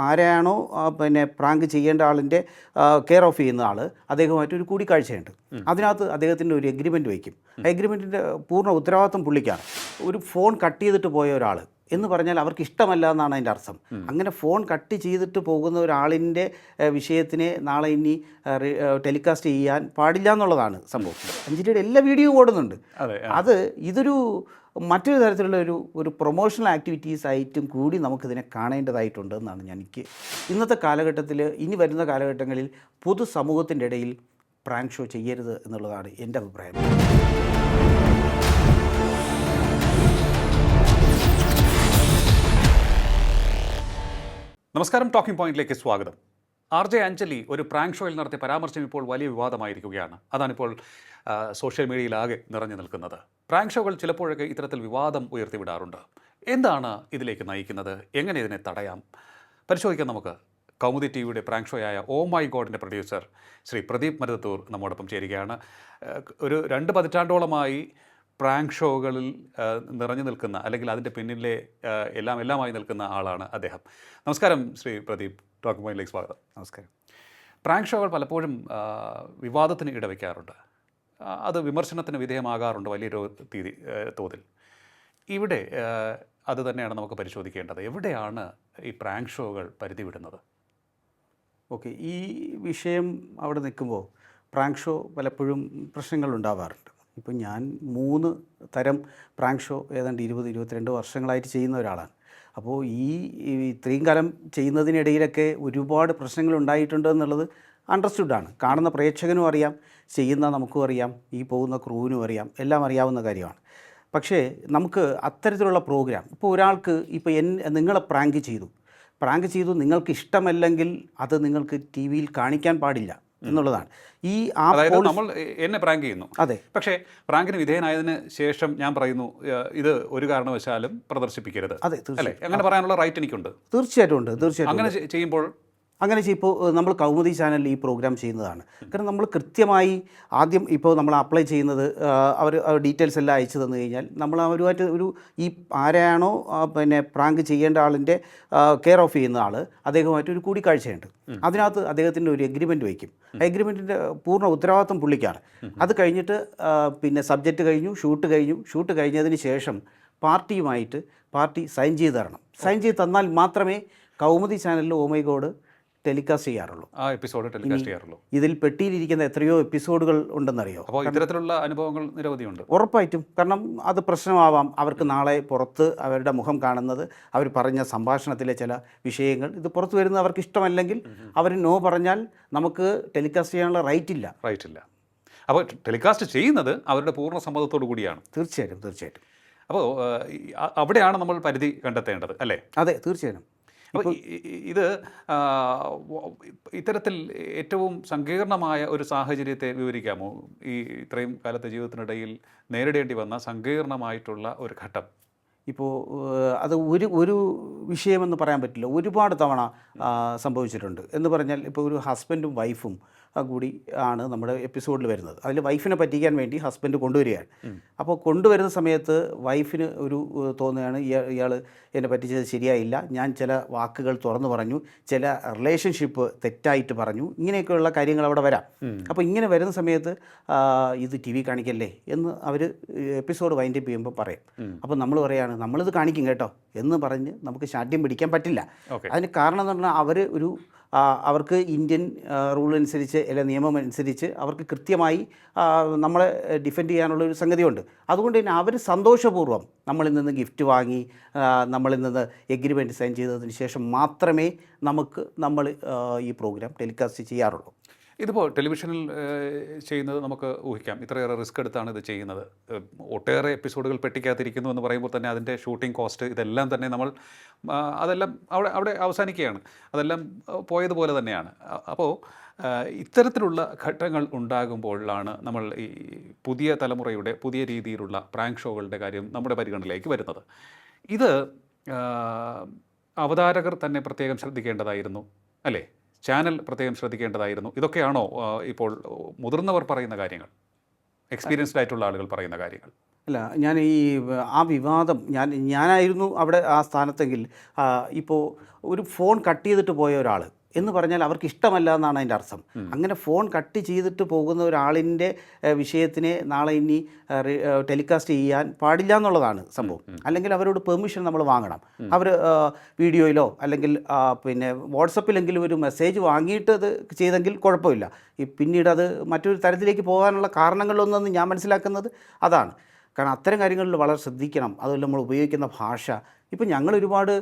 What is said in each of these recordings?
ആരെയാണോ പിന്നെ പ്രാങ്ക് ചെയ്യേണ്ട ആളിന്റെ കെയർ ഓഫ് ചെയ്യുന്ന ആൾ അദ്ദേഹമായിട്ട് ഒരു കൂടിക്കാഴ്ചയുണ്ട്. അതിനകത്ത് അദ്ദേഹത്തിന്റെ ഒരു എഗ്രിമെന്റ് വയ്ക്കും. എഗ്രിമെന്റിന്റെ പൂർണ ഉത്തരവാദിത്വം പുള്ളിക്കാണ്. ഒരു ഫോൺ കട്ട് ചെയ്തിട്ട് പോയ ഒരാൾ എന്ന് പറഞ്ഞാൽ അവർക്ക് ഇഷ്ടമല്ല എന്നാണ് അതിന്റെ അർത്ഥം. അങ്ങനെ ഫോൺ കട്ട് ചെയ്തിട്ട് പോകുന്ന ഒരാളിന്റെ വിഷയത്തിനെ നാളെ ഇനി ടെലികാസ്റ്റ് ചെയ്യാൻ പാടില്ല എന്നുള്ളതാണ് സംഭവം. അഞ്ചിലിയുടെ എല്ലാ വീഡിയോയും ഓടുന്നുണ്ട്. അത് ഇതൊരു മറ്റൊരു തരത്തിലുള്ള ഒരു ഒരു പ്രൊമോഷണൽ ആക്ടിവിറ്റീസ് ആയിട്ടും കൂടി നമുക്കിതിനെ കാണേണ്ടതായിട്ടുണ്ട് എന്നാണ് ഞാൻ എനിക്ക് ഇന്നത്തെ കാലഘട്ടത്തിൽ ഇനി വരുന്ന കാലഘട്ടങ്ങളിൽ പൊതുസമൂഹത്തിന്റെ ഇടയിൽ പ്രാങ്ക് ഷോ ചെയ്യരുത് എന്നുള്ളതാണ് എന്റെ അഭിപ്രായം. നമസ്കാരം. ടോക്കിംഗ് പോയിന്റിലേക്ക് സ്വാഗതം. ആർ ജെ അഞ്ജലി ഒരു പ്രാങ്ക് ഷോയിൽ നടത്തിയ പരാമർശം ഇപ്പോൾ വലിയ വിവാദമായിരിക്കുകയാണ്. അതാണിപ്പോൾ സോഷ്യൽ മീഡിയയിലാകെ നിറഞ്ഞു നിൽക്കുന്നത്. പ്രാങ്ക് ഷോകൾ ചിലപ്പോഴൊക്കെ ഇത്തരത്തിൽ വിവാദം ഉയർത്തിവിടാറുണ്ട്. എന്താണ് ഇതിലേക്ക് നയിക്കുന്നത്? എങ്ങനെ ഇതിനെ തടയാം? പരിശോധിക്കാം നമുക്ക്. കൗമുദി ടി വിയുടെ പ്രാങ്ക് ഷോയായ ഓ മൈ ഗോഡിന്റെ പ്രൊഡ്യൂസർ ശ്രീ പ്രദീപ് മരുതത്തൂർ നമ്മോടൊപ്പം ചേരുകയാണ്. ഒരു രണ്ട് പതിറ്റാണ്ടോളമായി പ്രാങ്ക് ഷോകളിൽ നിറഞ്ഞു നിൽക്കുന്ന അല്ലെങ്കിൽ അതിന്റെ പിന്നിലെ എല്ലാം എല്ലാമായി നിൽക്കുന്ന ആളാണ് അദ്ദേഹം. നമസ്കാരം ശ്രീ പ്രദീപ്. ടോക്ക് പോയിന്റിലേക്ക് സ്വാഗതം. നമസ്കാരം. പ്രാങ്ക് ഷോകൾ പലപ്പോഴും വിവാദത്തിന് ഇടവയ്ക്കാറുണ്ട് അത് വിമർശനത്തിന് വിധേയമാകാറുണ്ട് വലിയൊരു തീതി തോതിൽ. ഇവിടെ അത് തന്നെയാണ് നമുക്ക് പരിശോധിക്കേണ്ടത്. എവിടെയാണ് ഈ പ്രാങ്ക് ഷോകൾ പരിധി വിടുന്നത് ഓക്കെ ഈ വിഷയം അവിടെ നിൽക്കുമ്പോൾ പ്രാങ്ക് ഷോ പലപ്പോഴും പ്രശ്നങ്ങൾ ഉണ്ടാവാറുണ്ട് ഇപ്പം ഞാൻ മൂന്ന് തരം പ്രാങ്ക് ഷോ ഏതാണ്ട് ഇരുപത് ഇരുപത്തിരണ്ട് വർഷങ്ങളായിട്ട് ചെയ്യുന്ന ഒരാളാണ്. അപ്പോൾ ഈ ഇത്രയും കാലം ചെയ്യുന്നതിനിടയിലൊക്കെ ഒരുപാട് പ്രശ്നങ്ങൾ ഉണ്ടായിട്ടുണ്ട് എന്നുള്ളത് അണ്ടർസ്റ്റുഡാണ് കാണുന്ന പ്രേക്ഷകനും അറിയാം ചെയ്യുന്ന നമുക്കും അറിയാം ഈ പോകുന്ന ക്രൂവിനും അറിയാം എല്ലാം അറിയാവുന്ന കാര്യമാണ്. പക്ഷേ നമുക്ക് അത്തരത്തിലുള്ള പ്രോഗ്രാം ഇപ്പോൾ ഒരാൾക്ക് ഇപ്പോൾ എൻ നിങ്ങളെ പ്രാങ്ക് ചെയ്തു. പ്രാങ്ക് ചെയ്തു നിങ്ങൾക്ക് ഇഷ്ടമല്ലെങ്കിൽ അത് നിങ്ങൾക്ക് ടി വിയിൽ കാണിക്കാൻ പാടില്ല. എന്നുള്ളതാണ്. ഈ ആ അതായത് നമ്മൾ എന്നെ പ്രാങ്ക് ചെയ്യുന്നു. അതെ. പക്ഷേ പ്രാങ്കിന് വിധേയനായതിന് ശേഷം ഞാൻ പറയുന്നു ഇത് ഒരു കാരണവശാലും പ്രദർശിപ്പിക്കരുത്. അതെ തീർച്ചയായും. അങ്ങനെ പറയാനുള്ള റൈറ്റ് എനിക്കുണ്ട്. തീർച്ചയായിട്ടും ഉണ്ട് തീർച്ചയായിട്ടും അങ്ങനെ ചെയ്യുമ്പോൾ അങ്ങനെ ഇപ്പോൾ നമ്മൾ കൗമുദി ചാനലിൽ ഈ പ്രോഗ്രാം ചെയ്യുന്നതാണ്. കാരണം നമ്മൾ കൃത്യമായി ആദ്യം ഇപ്പോൾ നമ്മൾ അപ്ലൈ ചെയ്യുന്നത് അവർ ഡീറ്റെയിൽസ് എല്ലാം അയച്ചു തന്നു കഴിഞ്ഞാൽ നമ്മൾ അവരുമായിട്ട് ഒരു ഈ ആരാണോ പിന്നെ പ്രാങ്ക് ചെയ്യേണ്ട ആളിന്റെ കെയർ ഓഫ് ചെയ്യുന്ന ആൾ അദ്ദേഹമായിട്ട് ഒരു കൂടിക്കാഴ്ചയുണ്ട്. അതിനകത്ത് അദ്ദേഹത്തിന്റെ ഒരു എഗ്രിമെന്റ് വയ്ക്കും. എഗ്രിമെന്റിന്റെ പൂർണ ഉത്തരവാദിത്വം പുള്ളിക്കാണ്. അത് കഴിഞ്ഞിട്ട് പിന്നെ സബ്ജക്റ്റ് കഴിഞ്ഞു ഷൂട്ട് കഴിഞ്ഞു. ഷൂട്ട് കഴിഞ്ഞതിന് ശേഷം പാർട്ടിയുമായിട്ട് പാർട്ടി സൈൻ ചെയ്ത് തരണം. സൈൻ ചെയ്ത് തന്നാൽ മാത്രമേ കൗമുദി ചാനലിൽ ഓമൈ ഗോഡ് ടെലികാസ്റ്റ് ചെയ്യാറുള്ളൂ. ആ എപ്പിസോഡ് ടെലികാസ്റ്റ് ചെയ്യാറുള്ളൂ. ഇതിൽ പെട്ടിയിലിരിക്കുന്ന എത്രയോ എപ്പിസോഡുകൾ ഉണ്ടെന്നറിയോ? അപ്പോൾ ഇത്തരത്തിലുള്ള അനുഭവങ്ങൾ നിരവധിയുണ്ട്. ഉറപ്പായിട്ടും. കാരണം അത് പ്രശ്നമാവാം. അവർക്ക് നാളെ പുറത്ത് അവരുടെ മുഖം കാണുന്നത് അവർ പറഞ്ഞ സംഭാഷണത്തിലെ ചില വിഷയങ്ങൾ ഇത് പുറത്ത് വരുന്നത് അവർക്ക് ഇഷ്ടമല്ലെങ്കിൽ അവർ നോ പറഞ്ഞാൽ നമുക്ക് ടെലികാസ്റ്റ് ചെയ്യാനുള്ള റൈറ്റ് ഇല്ല. റൈറ്റ് ഇല്ല അപ്പോൾ ടെലികാസ്റ്റ് ചെയ്യുന്നത് അവരുടെ പൂർണ സമ്മതത്തോടു കൂടിയാണ്. തീർച്ചയായിട്ടും തീർച്ചയായിട്ടും. അപ്പോൾ അവിടെയാണ് നമ്മൾ പരിധി കണ്ടെത്തേണ്ടത് അല്ലേ? അതെ തീർച്ചയായും അപ്പോൾ ഇത് ഇത്തരത്തിൽ ഏറ്റവും സങ്കീർണമായ ഒരു സാഹചര്യത്തെ വിവരിക്കാമോ? ഈ ഇത്രയും കാലത്തെ ജീവിതത്തിനിടയിൽ നേരിടേണ്ടി വന്ന സങ്കീർണമായിട്ടുള്ള ഒരു ഘട്ടം. ഇപ്പോൾ അത് ഒരു ഒരു വിഷയമെന്ന് പറയാൻ പറ്റില്ല. ഒരുപാട് തവണ സംഭവിച്ചിട്ടുണ്ട്. എന്ന് പറഞ്ഞാൽ ഇപ്പോൾ ഒരു ഹസ്ബൻഡും വൈഫും കൂടി ആണ് നമ്മുടെ എപ്പിസോഡിൽ വരുന്നത്. അതിൽ വൈഫിനെ പറ്റിക്കാൻ വേണ്ടി ഹസ്ബൻഡ് കൊണ്ടുവരികയാണ്. അപ്പോൾ കൊണ്ടുവരുന്ന സമയത്ത് വൈഫിന് ഒരു തോന്നുകയാണ് ഇയാൾ എന്നെ പറ്റിച്ചത് ശരിയായില്ല. ഞാൻ ചില വാക്കുകൾ തുറന്നു പറഞ്ഞു ചില റിലേഷൻഷിപ്പ് തെറ്റായിട്ട് പറഞ്ഞു ഇങ്ങനെയൊക്കെയുള്ള കാര്യങ്ങൾ അവിടെ വരാം. അപ്പോൾ ഇങ്ങനെ വരുന്ന സമയത്ത് ഇത് ടി വി കാണിക്കല്ലേ എന്ന് അവർ എപ്പിസോഡ് വൈൻഡപ്പ് ചെയ്യുമ്പോൾ പറയും. അപ്പോൾ നമ്മൾ പറയാണ് നമ്മളിത് കാണിക്കും കേട്ടോ. എന്ന് പറഞ്ഞ് നമുക്ക് ശാഠ്യം പിടിക്കാൻ പറ്റില്ല. അതിന് കാരണം എന്ന് പറഞ്ഞാൽ അവർ ഒരു അവർക്ക് ഇന്ത്യൻ റൂൾ അനുസരിച്ച് അല്ലെ നിയമം അനുസരിച്ച് അവർക്ക് കൃത്യമായി നമ്മളെ ഡിഫെൻഡ് ചെയ്യാനുള്ള ഒരു സംഗതിയുണ്ട്. അതുകൊണ്ട് തന്നെ അവർ സന്തോഷപൂർവം നമ്മളിൽ നിന്ന് ഗിഫ്റ്റ് വാങ്ങി നമ്മളിൽ നിന്ന് എഗ്രിമെന്റ് സൈൻ ചെയ്തതിന് ശേഷം മാത്രമേ നമുക്ക് നമ്മൾ ഈ പ്രോഗ്രാം ടെലികാസ്റ്റ് ചെയ്യാറുള്ളൂ. ഇതിപ്പോൾ ടെലിവിഷനിൽ ചെയ്യുന്നത് നമുക്ക് ഊഹിക്കാം. ഇത്രയേറെ റിസ്ക് എടുത്താണ് ഇത് ചെയ്യുന്നത്. ഒട്ടേറെ എപ്പിസോഡുകൾ പെട്ടിക്കാതിരിക്കുന്നു എന്ന് പറയുമ്പോൾ തന്നെ അതിന്റെ ഷൂട്ടിംഗ് കോസ്റ്റ് ഇതെല്ലാം തന്നെ നമ്മൾ അതെല്ലാം അവിടെ അവിടെ അവസാനിക്കുകയാണ്. അതെല്ലാം പോയതുപോലെ തന്നെയാണ്. അപ്പോൾ ഇത്തരത്തിലുള്ള ഘട്ടങ്ങൾ ഉണ്ടാകുമ്പോഴാണ് നമ്മൾ ഈ പുതിയ തലമുറയുടെ പുതിയ രീതിയിലുള്ള പ്രാങ്ക് ഷോകളുടെ കാര്യം നമ്മുടെ പരിഗണനയിലേക്ക് വരുന്നത്. ഇത് അവതാരകർ തന്നെ പ്രത്യേകം ശ്രദ്ധിക്കേണ്ടതായിരുന്നു അല്ലേ? ചാനൽ പ്രത്യേകം ശ്രദ്ധിക്കേണ്ടതായിരുന്നു. ഇതൊക്കെയാണോ ഇപ്പോൾ മുതിർന്നവർ പറയുന്ന കാര്യങ്ങൾ? എക്സ്പീരിയൻസ്ഡ് ആയിട്ടുള്ള ആളുകൾ പറയുന്ന കാര്യങ്ങൾ. അല്ല ഞാൻ ഈ ആ വിവാദം ഞാൻ ഞാനായിരുന്നു അവിടെ ആ സ്ഥാനത്തെങ്കിൽ ഇപ്പോൾ ഒരു ഫോൺ കട്ട് ചെയ്തിട്ട് പോയ ഒരാൾ എന്ന് പറഞ്ഞാൽ അവർക്ക് ഇഷ്ടമല്ല എന്നാണ് അതിന്റെ അർത്ഥം. അങ്ങനെ ഫോൺ കട്ട് ചെയ്തിട്ട് പോകുന്ന ഒരാളിന്റെ വിഷയത്തിനെ നാളെ ഇനി ടെലികാസ്റ്റ് ചെയ്യാൻ പാടില്ല എന്നുള്ളതാണ് സംഭവം. അല്ലെങ്കിൽ അവരോട് പെർമിഷൻ നമ്മൾ വാങ്ങണം. അവർ വീഡിയോയിലോ അല്ലെങ്കിൽ പിന്നെ വാട്സപ്പിലെങ്കിലും ഒരു മെസ്സേജ് വാങ്ങിയിട്ട് അത് ചെയ്തെങ്കിൽ കുഴപ്പമില്ല. പിന്നീട് അത് മറ്റൊരു തരത്തിലേക്ക് പോകാനുള്ള കാരണങ്ങളിലൊന്നെന്ന് ഞാൻ മനസ്സിലാക്കുന്നത് അതാണ്. കാരണം അത്തരം കാര്യങ്ങളിൽ വളരെ ശ്രദ്ധിക്കണം. അതുപോലെ നമ്മൾ ഉപയോഗിക്കുന്ന ഭാഷ. ഇപ്പം ഞങ്ങൾ ഒരുപാട്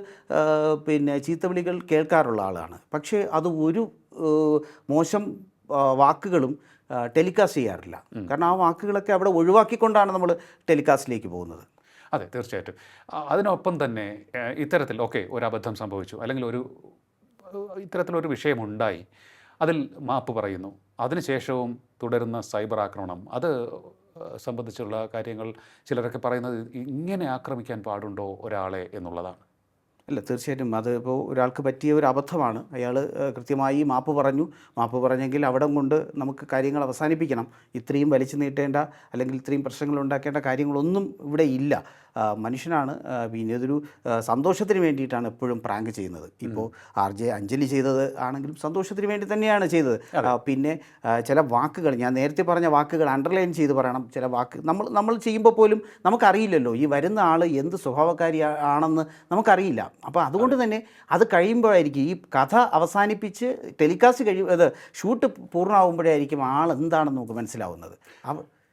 പിന്നെ ചീത്തവിളികൾ കേൾക്കാറുള്ള ആളാണ്. പക്ഷേ അത് ഒരു മോശം വാക്കുകളും ടെലികാസ്റ്റ് ചെയ്യാറില്ല. കാരണം ആ വാക്കുകളൊക്കെ അവിടെ ഒഴിവാക്കിക്കൊണ്ടാണ് നമ്മൾ ടെലികാസ്റ്റിലേക്ക് പോകുന്നത്. അതെ തീർച്ചയായിട്ടും. അതിനൊപ്പം തന്നെ ഇത്തരത്തിൽ ഓക്കെ ഒരു അബദ്ധം സംഭവിച്ചു. അല്ലെങ്കിൽ ഒരു ഇത്തരത്തിലൊരു വിഷയമുണ്ടായി. അതിൽ മാപ്പ് പറയുന്നു. അതിനുശേഷവും തുടരുന്ന സൈബർ ആക്രമണം. അത് സംബന്ധിച്ചുള്ള കാര്യങ്ങൾ ചിലരൊക്കെ പറയുന്നത് ഇങ്ങനെ ആക്രമിക്കാൻ പാടുണ്ടോ ഒരാളെ എന്നുള്ളതാണ്. അല്ല തീർച്ചയായിട്ടും. അത് ഇപ്പോൾ ഒരാൾക്ക് പറ്റിയ ഒരു അബദ്ധമാണ്. അയാൾ കൃത്യമായി മാപ്പ് പറഞ്ഞു. മാപ്പ് പറഞ്ഞെങ്കിൽ അവിടെ കൊണ്ട് നമുക്ക് കാര്യങ്ങൾ അവസാനിപ്പിക്കണം. ഇത്രയും വലിച്ചു നീട്ടേണ്ട അല്ലെങ്കിൽ ഇത്രയും പ്രശ്നങ്ങൾ ഉണ്ടാക്കേണ്ട കാര്യങ്ങളൊന്നും ഇവിടെ ഇല്ല. മനുഷ്യനാണ്. പിന്നെ ഇതൊരു സന്തോഷത്തിന് വേണ്ടിയിട്ടാണ് എപ്പോഴും പ്രാങ്ക് ചെയ്യുന്നത്. ഇപ്പോൾ ആർ ജെ അഞ്ജലി ചെയ്തത് ആണെങ്കിലും സന്തോഷത്തിന് വേണ്ടി തന്നെയാണ് ചെയ്തത്. പിന്നെ ചില വാക്കുകൾ ഞാൻ നേരത്തെ പറഞ്ഞ വാക്കുകൾ അണ്ടർലൈൻ ചെയ്ത് പറയണം. ചില വാക്ക് നമ്മൾ നമ്മൾ ചെയ്യുമ്പോൾ പോലും നമുക്കറിയില്ലല്ലോ. ഈ വരുന്ന ആൾ എന്ത് സ്വഭാവക്കാരി ആണെന്ന് നമുക്കറിയില്ല. അപ്പോൾ അതുകൊണ്ട് തന്നെ അത് കഴിയുമ്പോഴായിരിക്കും ഈ കഥ അവസാനിപ്പിച്ച് ടെലികാസ്റ്റ് കഴിയും അത് ഷൂട്ട് പൂർണമാകുമ്പോഴായിരിക്കും ആൾ എന്താണെന്ന് നമുക്ക് മനസ്സിലാവുന്നത്.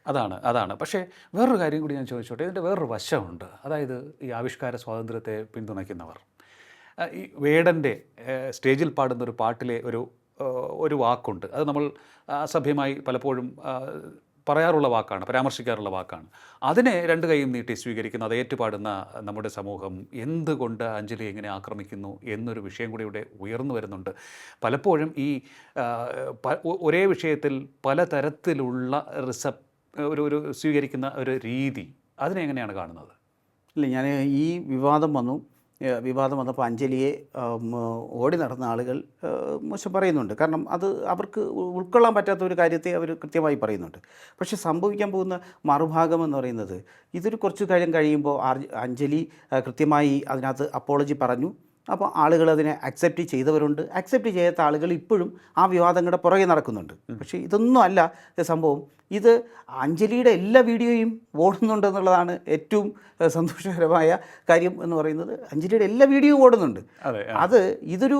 അതാണ് അതാണ്. പക്ഷേ വേറൊരു കാര്യം കൂടി ഞാൻ ചോദിച്ചോട്ടെ ഇതിന്റെ വേറൊരു വശമുണ്ട്. അതായത് ഈ ആവിഷ്കാര സ്വാതന്ത്ര്യത്തെ പിന്തുണയ്ക്കുന്നവർ. ഈ വേടന്റെ സ്റ്റേജിൽ പാടുന്ന ഒരു പാട്ടിലെ ഒരു ഒരു വാക്കുണ്ട്. അത് നമ്മൾ അസഭ്യമായി പലപ്പോഴും പറയാറുള്ള വാക്കാണ് പരാമർശിക്കാറുള്ള വാക്കാണ്. അതിനെ രണ്ട് കൈയും നീട്ടി സ്വീകരിക്കുന്ന അത് ഏറ്റുപാടുന്ന നമ്മുടെ സമൂഹം എന്തുകൊണ്ട് അഞ്ജലി എങ്ങനെ ആക്രമിക്കുന്നു എന്നൊരു വിഷയം കൂടി ഇവിടെ ഉയർന്നു വരുന്നുണ്ട്. പലപ്പോഴും ഈ ഒരേ വിഷയത്തിൽ പലതരത്തിലുള്ള റിസപ് ഒരു ഒരു സ്വീകരിക്കുന്ന ഒരു രീതി അതിനെ എങ്ങനെയാണ് കാണുന്നത്? ഇല്ല ഞാൻ ഈ വിവാദം വന്നു. വിവാദം വന്നപ്പോൾ അഞ്ജലിയെ ഓടി നടന്ന ആളുകൾ മോശം പറയുന്നുണ്ട്. കാരണം അത് അവർക്ക് ഉൾക്കൊള്ളാൻ പറ്റാത്ത ഒരു കാര്യത്തെ അവർ കൃത്യമായി പറയുന്നുണ്ട്. പക്ഷേ സംഭവിക്കാൻ പോകുന്ന മറുഭാഗം എന്ന് പറയുന്നത് ഇതൊരു കുറച്ച് കാര്യം കഴിയുമ്പോൾ അഞ്ജലി കൃത്യമായി അതിനകത്ത് അപ്പോളജി പറഞ്ഞു. അപ്പോൾ ആളുകൾ അതിനെ അക്സെപ്റ്റ് ചെയ്തവരുണ്ട്. അക്സെപ്റ്റ് ചെയ്യാത്ത ആളുകൾ ഇപ്പോഴും ആ വിവാദങ്ങളുടെ പുറകെ നടക്കുന്നുണ്ട്. പക്ഷേ ഇതൊന്നും അല്ല സംഭവം. ഇത് അഞ്ജലിയുടെ എല്ലാ വീഡിയോയും ഓടുന്നുണ്ട് എന്നുള്ളതാണ് ഏറ്റവും സന്തോഷകരമായ കാര്യം എന്ന് പറയുന്നത്. അഞ്ജലിയുടെ എല്ലാ വീഡിയോയും ഓടുന്നുണ്ട്. അതെ ഇതൊരു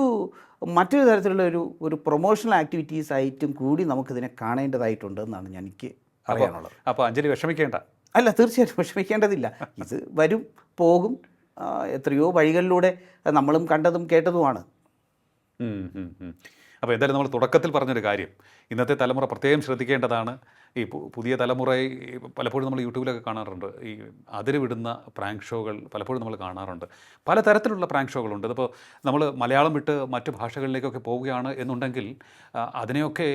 മറ്റൊരു തരത്തിലുള്ള ഒരു ഒരു പ്രൊമോഷണൽ ആക്ടിവിറ്റീസ് ആയിട്ടും കൂടി നമുക്കിതിനെ കാണേണ്ടതായിട്ടുണ്ട് എന്നാണ് ഞാൻ എനിക്ക് അറിയാനുള്ളത് അപ്പോൾ അഞ്ജലി വിഷമിക്കേണ്ട. അല്ല തീർച്ചയായിട്ടും വിഷമിക്കേണ്ടതില്ല. ഇത് വരും പോകും. എത്രയോ വഴികളിലൂടെ നമ്മളും കണ്ടതും കേട്ടതുമാണ്. അപ്പോൾ എന്തായാലും നമ്മൾ തുടക്കത്തിൽ പറഞ്ഞൊരു കാര്യം. ഇന്നത്തെ തലമുറ പ്രത്യേകം ശ്രദ്ധിക്കേണ്ടതാണ്. ഈ പുതിയ തലമുറ പലപ്പോഴും നമ്മൾ യൂട്യൂബിലൊക്കെ കാണാറുണ്ട്. ഈ അതിര് വിടുന്ന പ്രാങ്ക് ഷോകൾ പലപ്പോഴും നമ്മൾ കാണാറുണ്ട്. പലതരത്തിലുള്ള പ്രാങ്ക് ഷോകളുണ്ട്. ഇതിപ്പോൾ നമ്മൾ മലയാളം വിട്ട് മറ്റ് ഭാഷകളിലേക്കൊക്കെ പോവുകയാണ് എന്നുണ്ടെങ്കിൽ അതിനെയൊക്കെ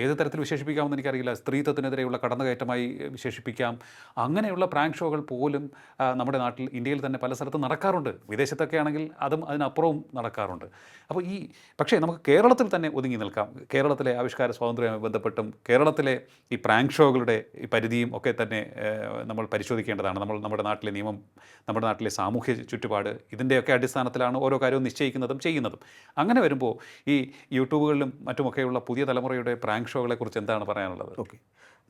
ഏത് തരത്തിൽ വിശേഷിപ്പിക്കാമെന്ന് എനിക്കറിയില്ല. സ്ത്രീത്വത്തിനെതിരെയുള്ള കടന്നുകയറ്റമായി വിശേഷിപ്പിക്കാം. അങ്ങനെയുള്ള പ്രാങ്ക് ഷോകൾ പോലും നമ്മുടെ നാട്ടിൽ ഇന്ത്യയിൽ തന്നെ പല സ്ഥലത്തും നടക്കാറുണ്ട്. വിദേശത്തൊക്കെ ആണെങ്കിൽ അതും അതിനപ്പുറവും നടക്കാറുണ്ട്. അപ്പോൾ ഈ പക്ഷേ നമുക്ക് കേരളത്തിൽ തന്നെ ഒതുങ്ങി നിൽക്കാം. കേരളത്തിലെ ആവിഷ്കാര സ്വാതന്ത്ര്യവുമായി ബന്ധപ്പെട്ടും കേരളത്തിലെ ഈ പ്രാങ്ക് ഷോകളുടെ ഈ പരിധിയും ഒക്കെ തന്നെ നമ്മൾ പരിശോധിക്കേണ്ടതാണ്. നമ്മൾ നമ്മുടെ നാട്ടിലെ നിയമം നമ്മുടെ നാട്ടിലെ സാമൂഹ്യ ചുറ്റുപാട് ഇതിന്റെയൊക്കെ അടിസ്ഥാനത്തിലാണ് ഓരോ കാര്യവും നിശ്ചയിക്കുന്നതും ചെയ്യുന്നതും. അങ്ങനെ വരുമ്പോൾ ഈ യൂട്യൂബുകളിലും മറ്റുമൊക്കെയുള്ള പുതിയ തലമുറയുടെ പ്രാങ്ക് ഷോകളെ കുറിച്ച് എന്താണ് പറയാനുള്ളത്? ഓക്കെ.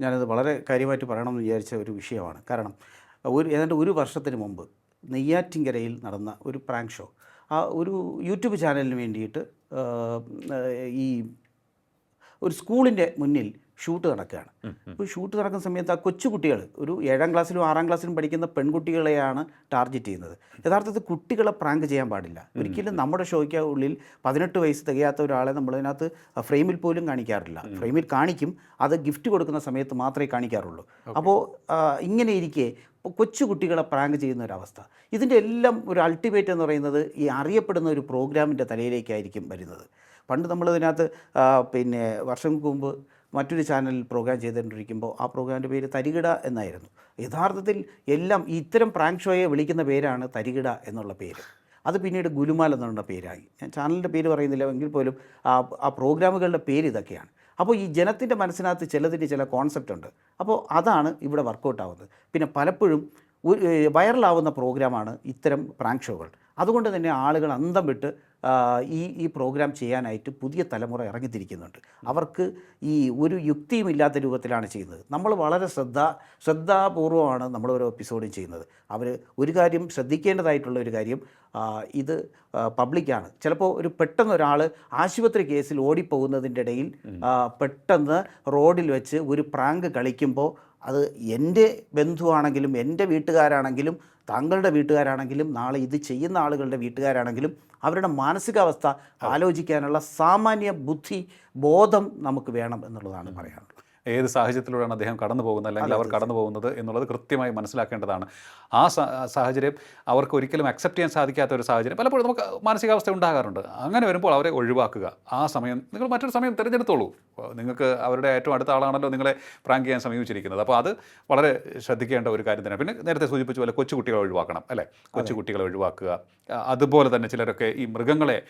ഞാനത് വളരെ കാര്യമായിട്ട് പറയണമെന്ന് വിചാരിച്ച ഒരു വിഷയമാണ്. കാരണം ഒരു ഏതാണ്ട് ഒരു വർഷത്തിന് മുമ്പ് നെയ്യാറ്റിൻകരയിൽ നടന്ന ഒരു പ്രാങ്ക് ഷോ. ആ ഒരു യൂട്യൂബ് ചാനലിന് വേണ്ടിയിട്ട് ഈ ഒരു സ്കൂളിന്റെ മുന്നിൽ ഷൂട്ട് നടക്കുകയാണ്. അപ്പോൾ ഷൂട്ട് നടക്കുന്ന സമയത്ത് ആ കൊച്ചുകുട്ടികൾ ഒരു ഏഴാം ക്ലാസ്സിലും ആറാം ക്ലാസ്സിലും പഠിക്കുന്ന പെൺകുട്ടികളെയാണ് ടാർഗറ്റ് ചെയ്യുന്നത്. യഥാർത്ഥത്തിൽ കുട്ടികളെ പ്രാങ്ക് ചെയ്യാൻ പാടില്ല. ഒരിക്കലും നമ്മുടെ ഷോയ്ക്ക് ഉള്ളിൽ പതിനെട്ട് വയസ്സ് തികയാത്ത ഒരാളെ നമ്മളതിനകത്ത് ഫ്രെയിമിൽ പോലും കാണിക്കാറില്ല. ഫ്രെയിമിൽ കാണിക്കും അത് ഗിഫ്റ്റ് കൊടുക്കുന്ന സമയത്ത് മാത്രമേ കാണിക്കാറുള്ളൂ. അപ്പോൾ ഇങ്ങനെ ഇരിക്കെ കൊച്ചു കുട്ടികളെ പ്രാങ്ക് ചെയ്യുന്ന ഒരവസ്ഥ. ഇതിന്റെ എല്ലാം ഒരു അൾട്ടിമേറ്റ് എന്ന് പറയുന്നത് ഈ അറിയപ്പെടുന്ന ഒരു പ്രോഗ്രാമിന്റെ തലയിലേക്കായിരിക്കും വരുന്നത്. പണ്ട് നമ്മളിതിനകത്ത് പിന്നെ വർഷങ്ങൾക്ക് മുമ്പ് മറ്റൊരു ചാനലിൽ പ്രോഗ്രാം ചെയ്തുകൊണ്ടിരിക്കുമ്പോൾ ആ പ്രോഗ്രാമിന്റെ പേര് തരികിട എന്നായിരുന്നു. യഥാർത്ഥത്തിൽ എല്ലാം ഇത്തരം പ്രാങ്ക് ഷോയെ വിളിക്കുന്ന പേരാണ് തരികിട എന്നുള്ള പേര്. അത് പിന്നീട് ഗുലുമാൽ എന്നുള്ള പേരായി. ഞാൻ ചാനലിന്റെ പേര് പറയുന്നില്ല എങ്കിൽ പോലും ആ ആ പ്രോഗ്രാമുകളുടെ പേര് ഇതൊക്കെയാണ്. അപ്പോൾ ഈ ജനത്തിന്റെ മനസ്സിനകത്ത് ചിലതിന്റെ ചില കോൺസെപ്റ്റ് ഉണ്ട്. അപ്പോൾ അതാണ് ഇവിടെ വർക്കൗട്ട് ആവുന്നത്. പിന്നെ പലപ്പോഴും വൈറലാവുന്ന പ്രോഗ്രാമാണ് ഇത്തരം പ്രാങ്ക് ഷോകൾ അതുകൊണ്ട് തന്നെ ആളുകൾ അന്തം വിട്ട് ഈ ഈ പ്രോഗ്രാം ചെയ്യാനായിട്ട് പുതിയ തലമുറ ഇറങ്ങിത്തിരിക്കുന്നുണ്ട്. അവർക്ക് ഈ ഒരു യുക്തിയും ഇല്ലാത്ത രൂപത്തിലാണ് ചെയ്യുന്നത്. നമ്മൾ വളരെ ശ്രദ്ധ ശ്രദ്ധാപൂർവമാണ് നമ്മൾ ഓരോ എപ്പിസോഡും ചെയ്യുന്നത്. അവർ ഒരു കാര്യം ശ്രദ്ധിക്കേണ്ടതായിട്ടുള്ള ഒരു കാര്യം ഇത് പബ്ലിക്കാണ്. ചിലപ്പോൾ ഒരു പെട്ടെന്ന് ഒരാൾ ആശുപത്രി കേസിൽ ഓടിപ്പോകുന്നതിന്റെ ഇടയിൽ പെട്ടെന്ന് റോഡിൽ വെച്ച് ഒരു പ്രാങ്ക് കളിക്കുമ്പോൾ അത് എന്റെ ബന്ധുവാണെങ്കിലും എന്റെ വീട്ടുകാരാണെങ്കിലും താങ്കളുടെ വീട്ടുകാരാണെങ്കിലും നാളെ ഇത് ചെയ്യുന്ന ആളുകളുടെ വീട്ടുകാരാണെങ്കിലും അവരുടെ മാനസികാവസ്ഥ ആലോചിക്കാനുള്ള സാമാന്യ ബുദ്ധി ബോധം നമുക്ക് വേണം എന്നുള്ളതാണ് പറയാനുള്ളത്. ഏത് സാഹചര്യത്തിലൂടെയാണ് അദ്ദേഹം കടന്നു പോകുന്നത് അല്ലെങ്കിൽ അവർ കടന്നു പോകുന്നത് എന്നുള്ളത് കൃത്യമായി മനസ്സിലാക്കേണ്ടതാണ്. ആ സാഹചര്യം അവർക്ക് ഒരിക്കലും അക്സെപ്റ്റ് ചെയ്യാൻ സാധിക്കാത്ത ഒരു സാഹചര്യം പലപ്പോഴും നമുക്ക് മാനസികാവസ്ഥ ഉണ്ടാകാറുണ്ട്. അങ്ങനെ വരുമ്പോൾ അവരെ ഒഴിവാക്കുക. ആ സമയം നിങ്ങൾ മറ്റൊരു സമയം തിരഞ്ഞെടുത്തോളൂ. നിങ്ങൾക്ക് അവരുടെ ഏറ്റവും അടുത്ത ആളാണല്ലോ നിങ്ങളെ പ്രാങ്ക് ചെയ്യാൻ സമീപിച്ചിരിക്കുന്നത്. അപ്പോൾ അത് വളരെ ശ്രദ്ധിക്കേണ്ട ഒരു കാര്യം തന്നെ പിന്നെ നേരത്തെ സൂചിപ്പിച്ച പോലെ കൊച്ചുകുട്ടികളെ ഒഴിവാക്കണം അല്ലേ? കൊച്ചുകുട്ടികളെ ഒഴിവാക്കുക. അതുപോലെ തന്നെ ചിലരൊക്കെ ഈ മൃഗങ്ങളെ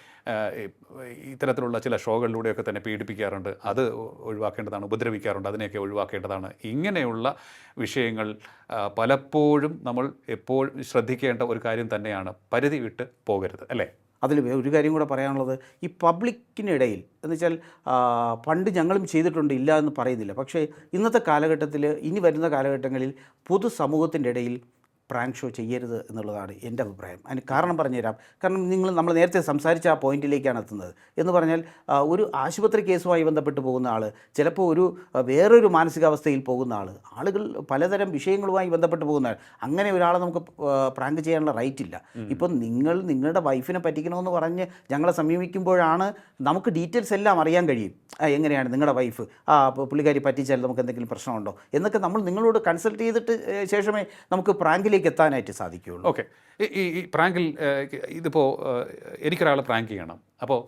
ഇത്തരത്തിലുള്ള ചില ഷോകളിലൂടെയൊക്കെ തന്നെ പീഡിപ്പിക്കാറുണ്ട്. അത് ഒഴിവാക്കേണ്ടതാണ് ഉപദ്രവിക്കാറുണ്ട്. അതിനെയൊക്കെ ഒഴിവാക്കേണ്ടതാണ്. ഇങ്ങനെയുള്ള വിഷയങ്ങൾ പലപ്പോഴും നമ്മൾ എപ്പോൾ ശ്രദ്ധിക്കേണ്ട ഒരു കാര്യം തന്നെയാണ് പരിധി വിട്ട് പോകരുത് അല്ലേ? അതിൽ ഒരു കാര്യം കൂടെ പറയാനുള്ളത് ഈ പബ്ലിക്കിനിടയിൽ എന്ന് വെച്ചാൽ പണ്ട് ഞങ്ങളും ചെയ്തിട്ടുണ്ട് ഇല്ല എന്ന് പറയുന്നില്ല. പക്ഷേ ഇന്നത്തെ കാലഘട്ടത്തിൽ ഇനി വരുന്ന കാലഘട്ടങ്ങളിൽ പൊതുസമൂഹത്തിന്റെ ഇടയിൽ പ്രാങ്ക് ഷോ ചെയ്യരുത് എന്നുള്ളതാണ് എന്റെ അഭിപ്രായം. അതിന് കാരണം പറഞ്ഞുതരാം. കാരണം നിങ്ങൾ നമ്മൾ നേരത്തെ സംസാരിച്ച ആ പോയിന്റിലേക്കാണ് എത്തുന്നത്. എന്ന് പറഞ്ഞാൽ ഒരു ആശുപത്രി കേസുമായി ബന്ധപ്പെട്ട് പോകുന്ന ആൾ ചിലപ്പോൾ ഒരു വേറൊരു മാനസികാവസ്ഥയിൽ പോകുന്ന ആൾ ആളുകൾ പലതരം വിഷയങ്ങളുമായി ബന്ധപ്പെട്ട് പോകുന്ന ആൾ അങ്ങനെ ഒരാളെ നമുക്ക് പ്രാങ്ക് ചെയ്യാനുള്ള റൈറ്റ് ഇല്ല. ഇപ്പം നിങ്ങൾ നിങ്ങളുടെ വൈഫിനെ പറ്റിക്കണമെന്ന് പറഞ്ഞ് ഞങ്ങളെ സമീപിക്കുമ്പോഴാണ് നമുക്ക് ഡീറ്റെയിൽസ് എല്ലാം അറിയാൻ കഴിയും. എങ്ങനെയാണ് നിങ്ങളുടെ വൈഫ് ആ പുള്ളിക്കാരി പറ്റിച്ചാൽ നമുക്ക് എന്തെങ്കിലും പ്രശ്നമുണ്ടോ? എന്നൊക്കെ നമ്മൾ നിങ്ങളോട് കൺസൾട്ട് ചെയ്തിട്ട് ശേഷമേ നമുക്ക് പ്രാങ്കിലേക്ക് എത്താനായിട്ട് സാധിക്കുകയുള്ളൂ. ഓക്കെ. ഈ ഈ പ്രാങ്കിൽ ഇതിപ്പോൾ എനിക്കൊരാളെ പ്രാങ്ക് ചെയ്യണം. അപ്പോൾ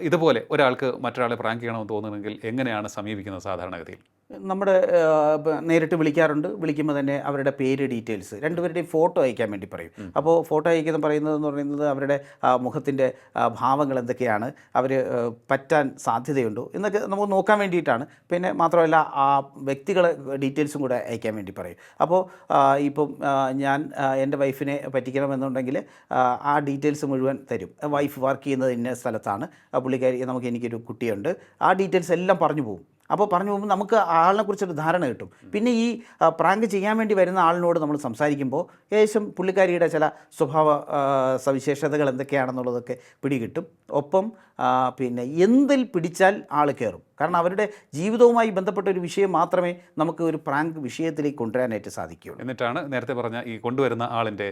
ഇതുപോലെ ഒരാൾക്ക് മറ്റൊരാളെ പ്രാങ്ക് ചെയ്യണമെന്ന് തോന്നുന്നെങ്കിൽ എങ്ങനെയാണ് സമീപിക്കുന്നത് സാധാരണഗതിയിൽ? നമ്മുടെ നേരിട്ട് വിളിക്കാറുണ്ട്. വിളിക്കുമ്പോൾ തന്നെ അവരുടെ പേര് ഡീറ്റെയിൽസ് രണ്ടുപേരുടെയും ഫോട്ടോ അയക്കാൻ വേണ്ടി പറയും. അപ്പോൾ ഫോട്ടോ അയക്കുന്ന പറയുന്നതെന്ന് പറയുന്നത് അവരുടെ മുഖത്തിന്റെ ഭാവങ്ങൾ എന്തൊക്കെയാണ് അവർ പറ്റാൻ സാധ്യതയുണ്ടോ എന്നൊക്കെ നമുക്ക് നോക്കാൻ വേണ്ടിയിട്ടാണ്. പിന്നെ മാത്രമല്ല ആ വ്യക്തികളെ ഡീറ്റെയിൽസും കൂടെ അയക്കാൻ വേണ്ടി പറയും. അപ്പോൾ ഇപ്പം ഞാൻ എന്റെ വൈഫിനെ പറ്റിക്കണമെന്നുണ്ടെങ്കിൽ ആ, ഡീറ്റെയിൽസ് മുഴുവൻ തരും. വൈഫ് വർക്ക് ചെയ്യുന്നത് ഇന്ന സ്ഥലത്താണ്. ആ പുള്ളിക്കാരി നമുക്ക് എനിക്കൊരു കുട്ടിയുണ്ട്. ആ ഡീറ്റെയിൽസ് എല്ലാം പറഞ്ഞു പോകും. അപ്പോൾ പറഞ്ഞു പോകുമ്പോൾ നമുക്ക് ആളിനെ കുറിച്ചൊരു ധാരണ കിട്ടും. പിന്നെ ഈ പ്രാങ്ക് ചെയ്യാൻ വേണ്ടി വരുന്ന ആളിനോട് നമ്മൾ സംസാരിക്കുമ്പോൾ ഏകദേശം പുള്ളിക്കാരിയുടെ ചില സ്വഭാവ സവിശേഷതകൾ എന്തൊക്കെയാണെന്നുള്ളതൊക്കെ പിടികിട്ടും. ഒപ്പം പിന്നെ എന്തിൽ പിടിച്ചാൽ ആൾ കയറും. കാരണം അവരുടെ ജീവിതവുമായി ബന്ധപ്പെട്ട ഒരു വിഷയം മാത്രമേ നമുക്ക് ഒരു പ്രാങ്ക് വിഷയത്തിലേക്ക് കൊണ്ടുവരാനായിട്ട് സാധിക്കുകയുള്ളൂ. എന്നിട്ടാണ് നേരത്തെ പറഞ്ഞ ഈ കൊണ്ടുവരുന്ന ആളിന്റെ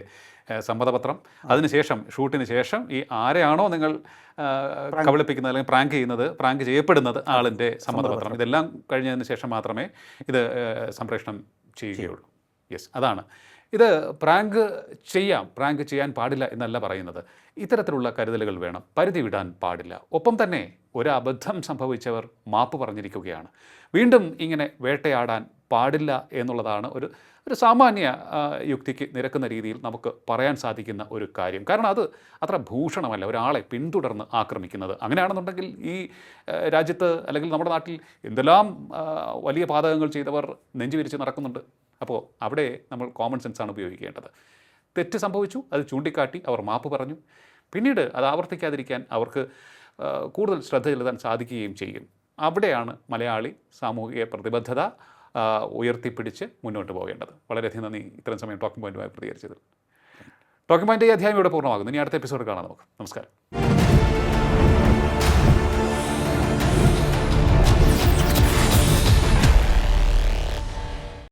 സമ്മതപത്രം. അതിനുശേഷം ഷൂട്ടിന് ശേഷം ഈ ആരെയാണോ നിങ്ങൾ കബളിപ്പിക്കുന്നത് അല്ലെങ്കിൽ പ്രാങ്ക് ചെയ്യുന്നത് പ്രാങ്ക് ചെയ്യപ്പെടുന്നത് ആളിന്റെ സമ്മതപത്രം. ഇതെല്ലാം കഴിഞ്ഞതിന് ശേഷം മാത്രമേ ഇത് സംപ്രേഷണം ചെയ്യുകയുള്ളൂ. യെസ് അതാണ്. ഇത് പ്രാങ്ക് ചെയ്യാം. പ്രാങ്ക് ചെയ്യാൻ പാടില്ല എന്നല്ല പറയുന്നത്. ഇത്തരത്തിലുള്ള കരുതലുകൾ വേണം. പരിധി വിടാൻ പാടില്ല. ഒപ്പം തന്നെ ഒരു അബദ്ധം സംഭവിച്ചവർ മാപ്പ് പറഞ്ഞിരിക്കുകയാണ്. വീണ്ടും ഇങ്ങനെ വേട്ടയാടാൻ പാടില്ല എന്നുള്ളതാണ് ഒരു ഒരു സാമാന്യ യുക്തിക്ക് നിരക്കുന്ന രീതിയിൽ നമുക്ക് പറയാൻ സാധിക്കുന്ന ഒരു കാര്യം. കാരണം അത് അത്ര ഭൂഷണമല്ല. ഒരാളെ പിന്തുടർന്ന് ആക്രമിക്കുന്നത്. അങ്ങനെയാണെന്നുണ്ടെങ്കിൽ ഈ രാജ്യത്ത് അല്ലെങ്കിൽ നമ്മുടെ നാട്ടിൽ എന്തെല്ലാം വലിയ പാതകങ്ങൾ ചെയ്തവർ നെഞ്ചുവിരിച്ച് നടക്കുന്നുണ്ട്. അപ്പോൾ അവിടെ നമ്മൾ കോമൺ സെൻസാണ് ഉപയോഗിക്കേണ്ടത്. തെറ്റ് സംഭവിച്ചു അത് ചൂണ്ടിക്കാട്ടി അവർ മാപ്പ് പറഞ്ഞു. പിന്നീട് അത് ആവർത്തിക്കാതിരിക്കാൻ അവർക്ക് കൂടുതൽ ശ്രദ്ധ ചെലുത്താൻ സാധിക്കുകയും ചെയ്യും. അവിടെയാണ് മലയാളി സാമൂഹിക പ്രതിബദ്ധത ഉയർത്തിപ്പിടിച്ച് മുന്നോട്ട് പോകേണ്ടത്. വളരെയധികം നന്ദി ഇത്രയും സമയം ടോക്കിംഗ് പോയിന്റുമായി പ്രതികരിച്ചത് ടോക്കിംഗ് പോയിന്റ് ഈ അധ്യായം ഇവിടെ പൂർണമാകുന്നു. ഇനി അടുത്ത എപ്പിസോഡ് കാണാം നമുക്ക്. നമസ്കാരം.